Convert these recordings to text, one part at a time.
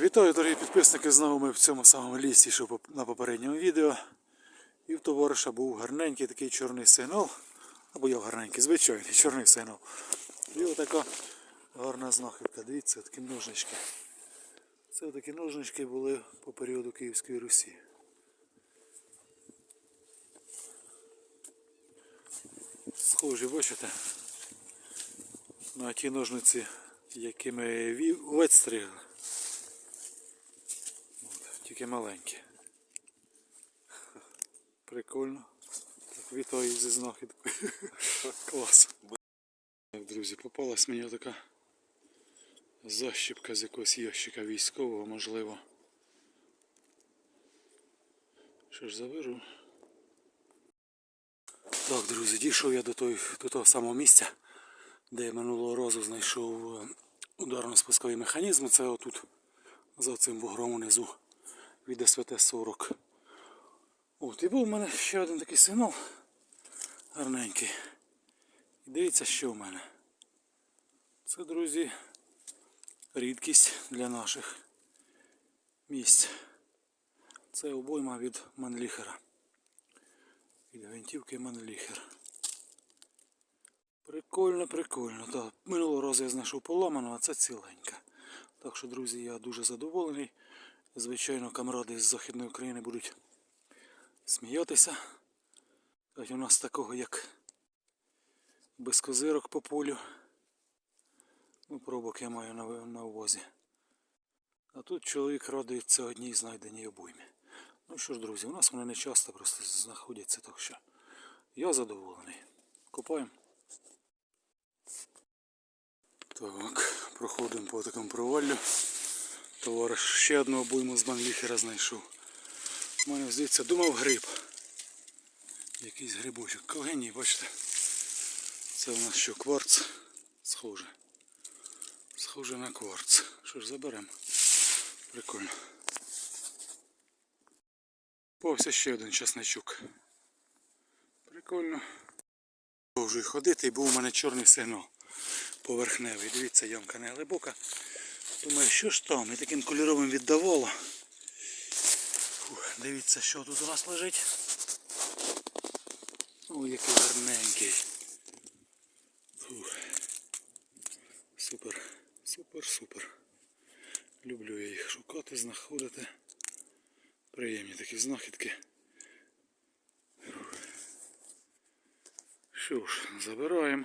Вітаю, дорогі підписники! Знову ми в цьому самому лісі, що на попередньому відео. І в товариша був гарненький такий чорний сигнал. Або я гарненький, звичайний чорний сигнал. І отака гарна знахідка. Дивіться, такі ножнички. Це такі ножнички були по періоду Київської Русі. Схожі, бачите? На ті ножниці, якими овець стригли. От, Тільки маленькі. Прикольно. Так, вітаю зі знахідкою. Клас. Друзі, попалась мені така защіпка з якогось ящика військового, можливо. Що ж заберу? Так, друзі, дійшов я до, той, до того самого місця, де я минулого разу знайшов е, ударно-спусковий механізм. Це отут за цим бугром унизу від СВТ-40. От, і був у мене ще один такий сигнал гарненький. І дивіться, що в мене. Це, друзі, рідкість для наших місць. Це обойма від Манліхера. Від гвинтівки Манліхер. Прикольно, прикольно. Так, минулого разу я знайшов поламану, а це ціленька. Так що, друзі, я дуже задоволений. Звичайно, камради з Західної України будуть сміятися. У нас такого як без козирок по полю. Ну, пробок я маю на, на увазі. А тут чоловік радується одній знайденій обоймі. Ну що ж, друзі, у нас вони не часто просто знаходяться, так що я задоволений. Копаємо. Так, проходимо по такому проваллю. Товариш ще одну обойму з манліхера знайшов. У мене здається, думав гриб. Якийсь грибочок. Калгеній, бачите. Це у нас що, кварц? Схоже. Схоже на кварц. Що ж, заберемо. Прикольно. Повся ще один часничок. Прикольно. Продовжую ходити і був у мене чорний сигнал поверхневий. Дивіться, ямка не глибока. Думаю, що ж там? І таким кольоровим віддавало. Дивіться, що тут у нас лежить. Ой, який гарненький. Фух. Супер, супер, супер. Люблю я їх шукати, знаходити. Приємні такі знахідки. Що ж, забираємо.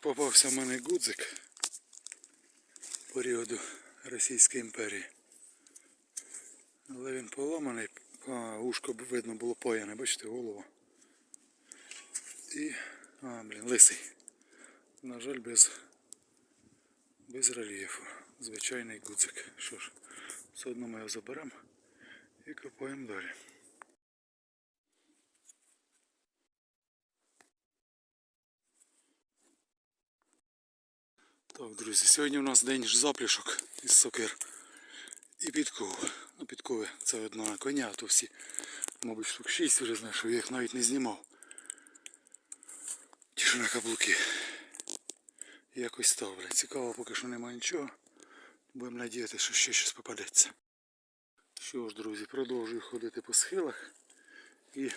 Попався в мене гудзик періоду Російської імперії. Але він поламаний, а, ушко видно було пояне, бачите, голова. І... А, блін, лисий. На жаль, без, без рельєфу. Звичайний гудзик. Що ж, все одно ми його заберемо і копаємо далі. Так, друзі, сьогодні у нас день заплішок із сокир і підков. Ну, підкови це одна коня, а то всі, мабуть, штук 6 вже знайшов, я їх навіть не знімав. Ті, що на каблуки. Якось ставлю. Цікаво, поки що немає нічого. Будемо надіятися, що ще щось попадеться. Що ж, друзі, продовжую ходити по схилах. І в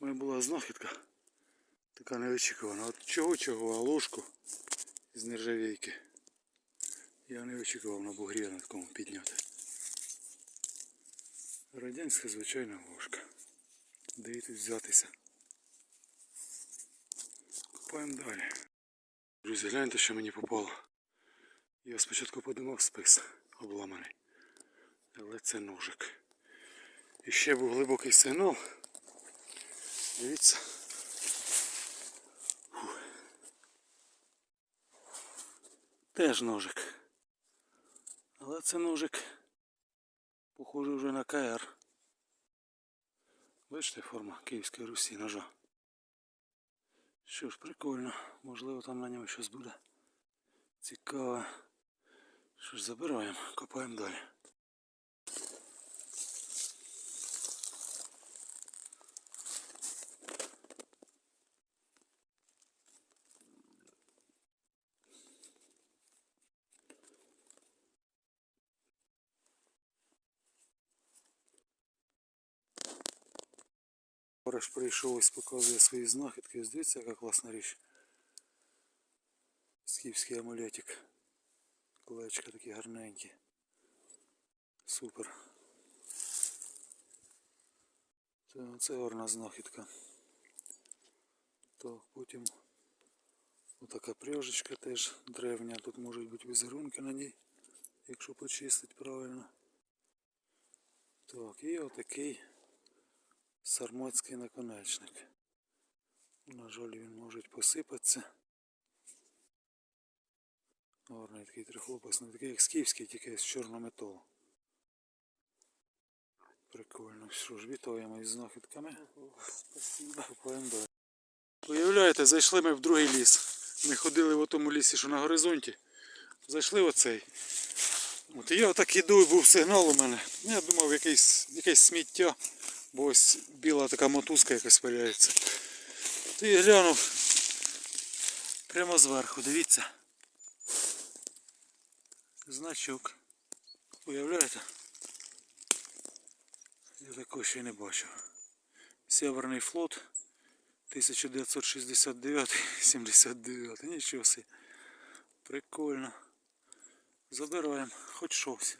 мене була знахідка. Така неочікувана. От чого чого, а ложку з нержавійки. Я не очікував на бугрі на такому підняти. Радянська звичайна ложка. Де тут взятися? Купаємо далі. Друзі, гляньте, що мені попало. Я спочатку подумав спис обламаний. Але це ножик. І ще був глибокий сигнал. Дивіться. Теж ножик. Але це ножик похоже вже на КР. Бачите форма Київської Русі ножа. Що ж, прикольно. Можливо там на ньому щось буде. Цікаво. Що ж, забираємо, копаємо далі. Товариш прийшов ось показує свої знахідки. Дивіться, яка класна річ. Скіфський амулетик. Колечка такі гарненькі. Супер. Це, це гарна знахідка. Так, потім отака пряжечка теж древня. Тут можуть бути візерунки на ній, якщо почистити правильно. Так, і отакий сарматський наконечник. На жаль, він може посипатися. Гарний такий трихлопасний, такий як скіфський, тільки з чорного металу. Прикольно. Що ж, вітаємо із знахідками. Спасибо. Далі. Уявляєте, зайшли ми в другий ліс. Ми ходили в тому лісі, що на горизонті. Зайшли в оцей. От і я отак іду, і був сигнал у мене. Я думав, якийсь, якесь сміття, бо ось біла така мотузка якась валяється. То глянув прямо зверху, дивіться. Значок. Уявляєте? Я такого ще й не бачив. Северний флот 1969-79. Нічого собі. Прикольно. Забираємо, хоч щось.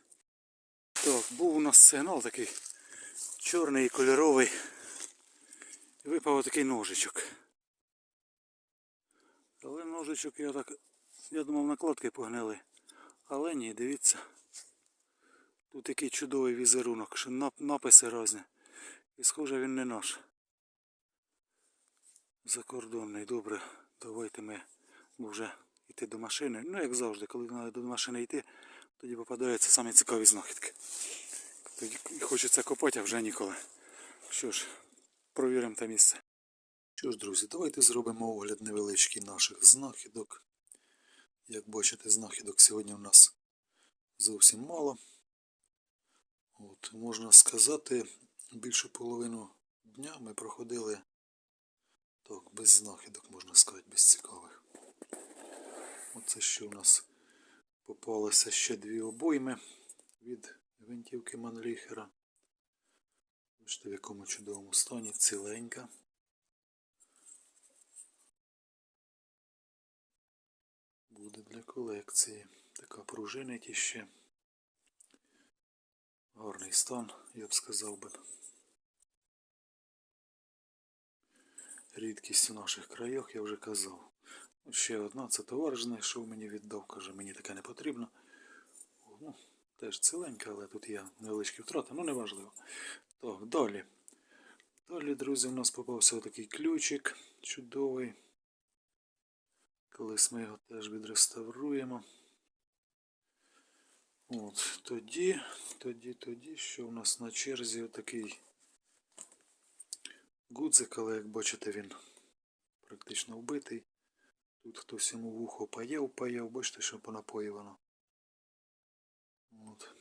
Так, був у нас сигнал такий чорний і кольоровий. І випав такий ножичок. Але ножичок я так. Я думав накладки погнили. Але ні, дивіться. Тут такий чудовий візерунок, що написи різні. І схоже він не наш. Закордонний, добре. Давайте ми вже йти до машини. Ну як завжди, коли треба до машини йти, тоді попадаються самі цікаві знахідки. Хочеться копати, а вже ніколи. Що ж, провіримо те місце. Що ж, друзі, давайте зробимо огляд невеличкий наших знахідок. Як бачите, знахідок сьогодні у нас зовсім мало. От, можна сказати, більшу половину дня ми проходили так, без знахідок, можна сказати, без цікавих. Оце що у нас попалося ще дві обойми від гвинтівки Манліхера. Бачите, в якому чудовому стані, ціленька. Буде для колекції. Така пружинить іще. Гарний стан, я б сказав би. Рідкість у наших краях, я вже казав. Ще одна, це товариш знайшов мені віддав, каже, мені таке не потрібно. Ну, теж ціленька, але тут є невеличкі втрати, ну неважливо. Так, далі. Далі, друзі, у нас попався отакий ключик чудовий. Колись ми його теж відреставруємо. От, тоді, тоді, тоді, що у нас на черзі отакий гудзик, але як бачите, він практично вбитий. Тут хтось йому вухо паяв, паяв, бачите, що понапоювано. От.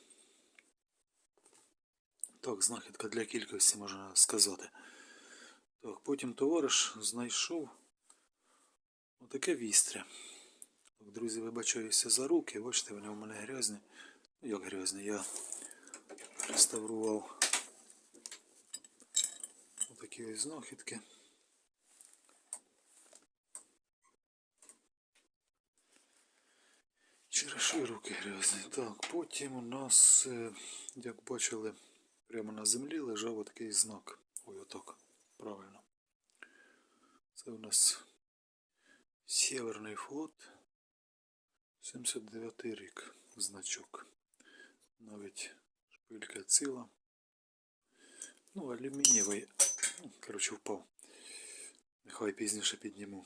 Так, знахідка для кількості можна сказати. Так, потім товариш знайшов отаке вістря. Так, друзі, вибачаюся за руки, бачите, вони у мене грязні. Ну, як грязні, я реставрував отакі ось знахідки. Через руки грязні. Так, потім у нас, е, як бачили, прямо на землі лежав отакий знак. Ой, отак. Правильно. Це у нас Северний флот. 79 рік значок. Навіть шпилька ціла. Ну, алюмінієвий. Ну, коротше, впав. Нехай пізніше підніму.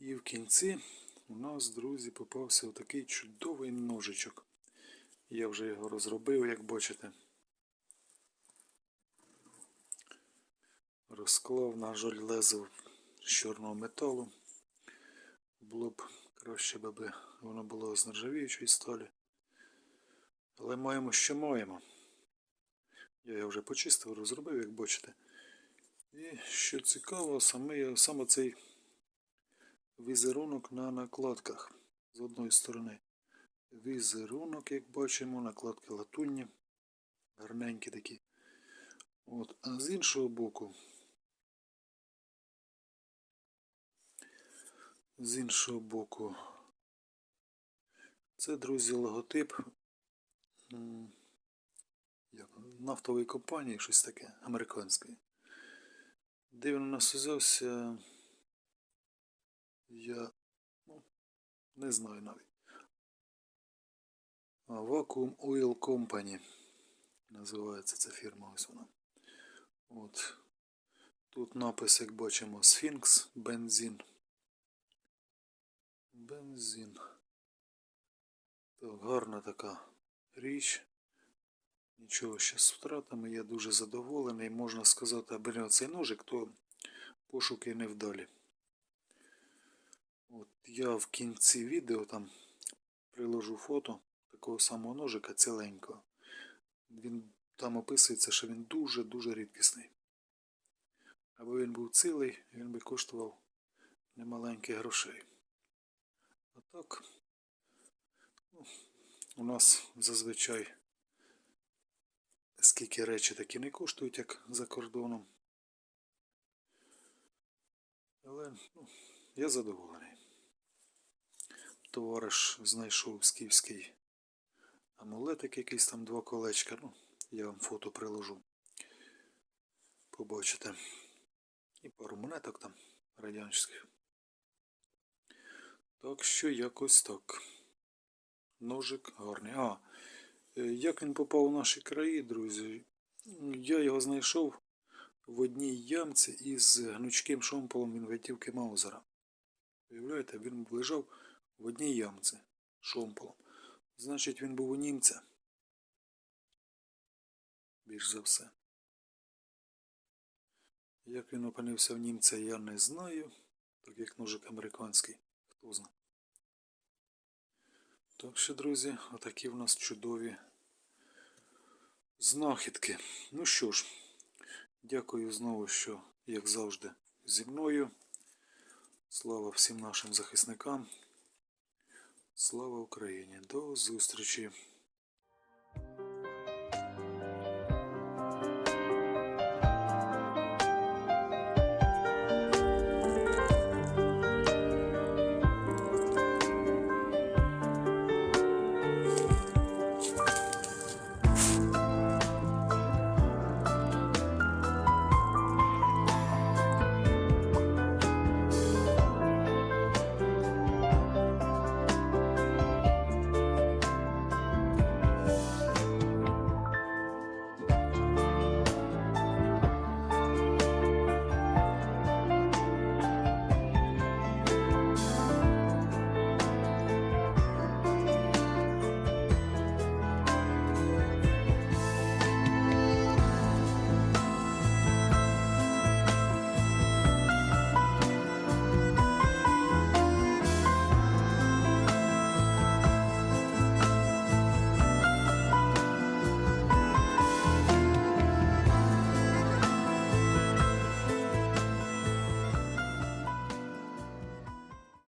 І в кінці у нас, друзі, попався отакий чудовий ножичок. Я вже його розробив, як бачите. Розклав, на жаль, лезо з чорного металу. Було б краще, би воно було з нержавіючої сталі. Але маємо, що маємо. Я його вже почистив, розробив, як бачите. І що цікаво, саме, саме цей візерунок на накладках з одної сторони. Візерунок, як бачимо, накладки латунні, гарненькі такі. От. А з іншого боку, з іншого боку. Це, друзі, логотип нафтової компанії, щось таке, американської. Де він у нас узявся, я ну, не знаю навіть. Vacuum Oil Company називається ця фірма, ось вона. От. Тут напис, як бачимо, Сфінкс, бензин. Бензин. Так, гарна така річ. Нічого ще з втратами. Я дуже задоволений. Можна сказати, аби не цей ножик, то пошуки невдалі. От я в кінці відео там приложу фото такого самого ножика ціленького. Він там описується, що він дуже-дуже рідкісний. Аби він був цілий, він би коштував немаленьких грошей. А так, ну, у нас зазвичай скільки речі такі не коштують, як за кордоном. Але ну, я задоволений. Товариш знайшов скіфський амулетик, якийсь там два колечка. Ну, я вам фото приложу. Побачите. І пару монеток там радянських. Так що якось так. Ножик гарний. А, е, як він попав у наші краї, друзі? Я його знайшов в одній ямці із гнучким шомполом Вінвертівки Маузера. Уявляєте, він лежав в одній ямці шомполом. Значить, він був у німця. Більш за все. Як він опинився в німця, я не знаю. Так як ножик американський. Хто. Так що, друзі, отакі в нас чудові знахідки. Ну що ж, дякую знову, що, як завжди, зі мною. Слава всім нашим захисникам. Слава Україні! До зустрічі!